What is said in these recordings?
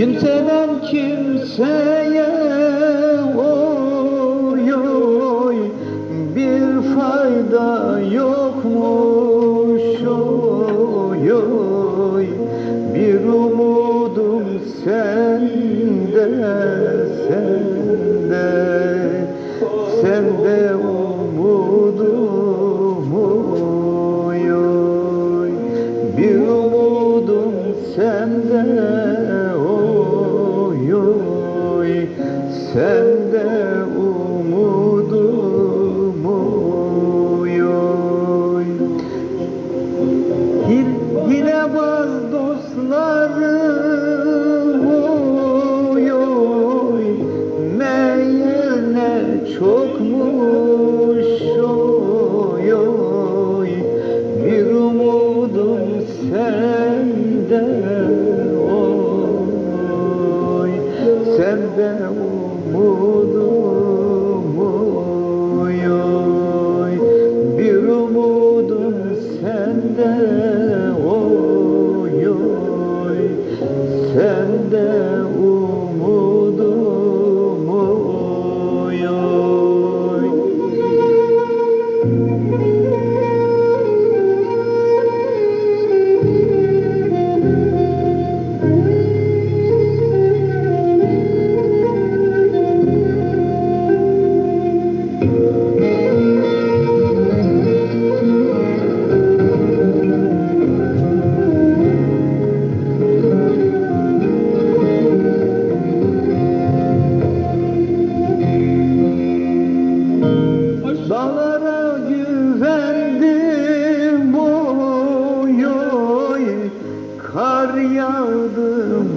Kimseden kimseye oy oy bir fayda yokmuş oy oy. Bir umudum sende sende Sende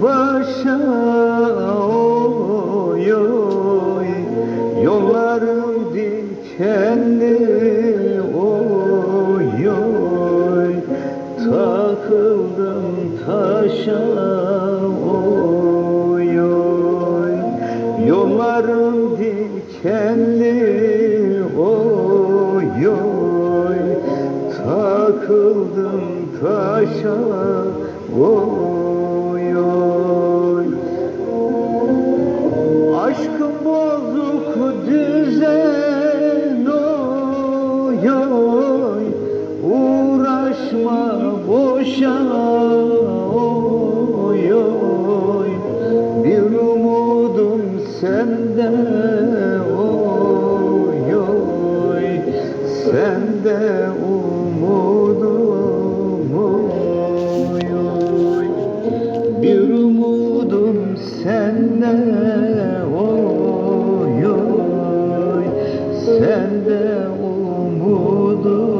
başa oy oy. Yollarım dikenli oy oy. Takıldım taşa oy oy. Yollarım dikenli oy oy. Takıldım taşa oy oy Uğraşma boşa. Oy oy Bir umudum sende. Oy oy Sende umudum. Oy oy bir umudum sende. Oy sende umudum